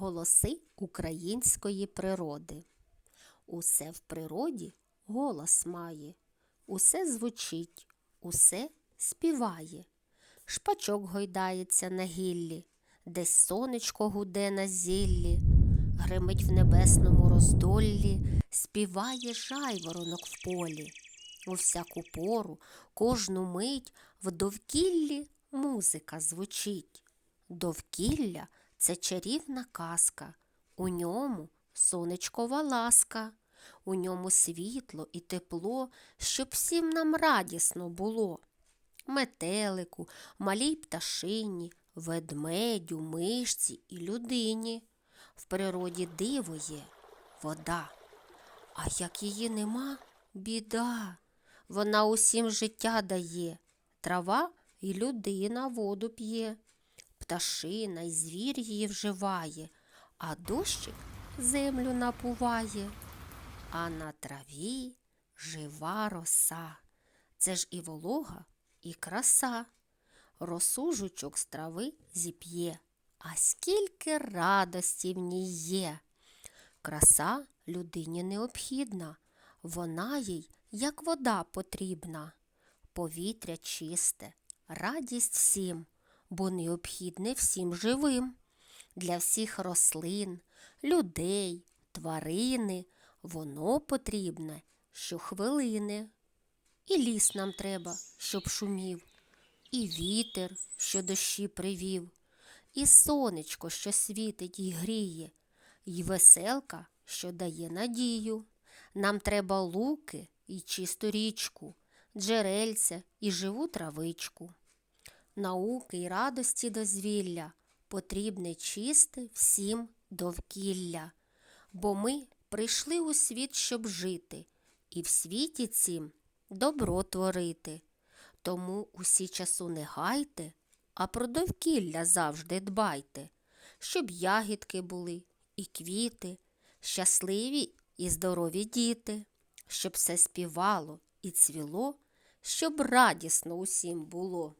Голоси української природи. Усе в природі голос має, усе звучить, усе співає. Шпачок гойдається на гіллі, десь сонечко гуде на зіллі, гримить в небесному роздоллі, співає жайворонок в полі. У всяку пору, кожну мить в довкіллі музика звучить. Довкілля це чарівна казка, у ньому сонечкова ласка, у ньому світло і тепло, щоб всім нам радісно було. Метелику, малій пташині, ведмедю, мишці і людині. В природі диво є вода, а як її нема, біда. Вона усім життя дає, трава і людина воду п'є пташина й звір її вживає, а дощик землю напуває, а на траві жива роса. Це ж і волога, і краса. Росу жучок з трави зіп'є, а скільки радості в ній є. Краса людині необхідна, вона їй, як вода, потрібна. Повітря чисте, радість всім бо необхідне всім живим. Для всіх рослин, людей, тварини воно потрібне щохвилини. І ліс нам треба, щоб шумів, і вітер, що дощі привів, і сонечко, що світить і гріє, і веселка, що дає надію. Нам треба луки і чисту річку, джерельця і живу травичку науки й радості дозвілля потрібне чисте всім довкілля, бо ми прийшли у світ, щоб жити, і в світі цім добро творити. Тому усі часу не гайте, а про довкілля завжди дбайте, щоб ягідки були і квіти, щасливі і здорові діти, щоб все співало і цвіло, щоб радісно усім було.